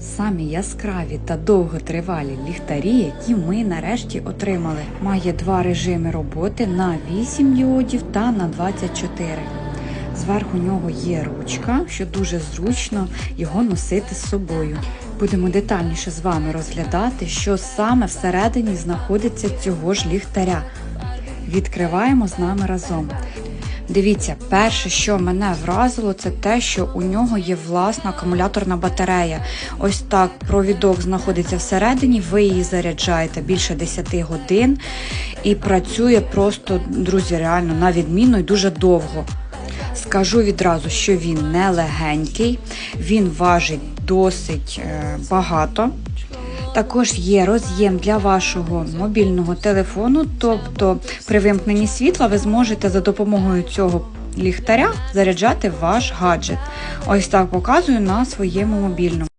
Самі яскраві та довготривалі ліхтарі, які ми нарешті отримали. Має два режими роботи на 8 діодів та на 24. Зверху нього є ручка, що дуже зручно його носити з собою. Будемо детальніше з вами розглядати, що саме всередині знаходиться цього ж ліхтаря. Відкриваємо з нами разом. Дивіться, перше, що мене вразило, це те, що у нього є власна акумуляторна батарея. Ось так провідок знаходиться всередині, ви її заряджаєте більше 10 годин і працює просто, друзі, реально на відмінно і дуже довго. Скажу відразу, що він не легенький, він важить досить е, багато. Також є роз'єм для вашого мобільного телефону, тобто при вимкненні світла ви зможете за допомогою цього ліхтаря заряджати ваш гаджет. Ось так показую на своєму мобільному.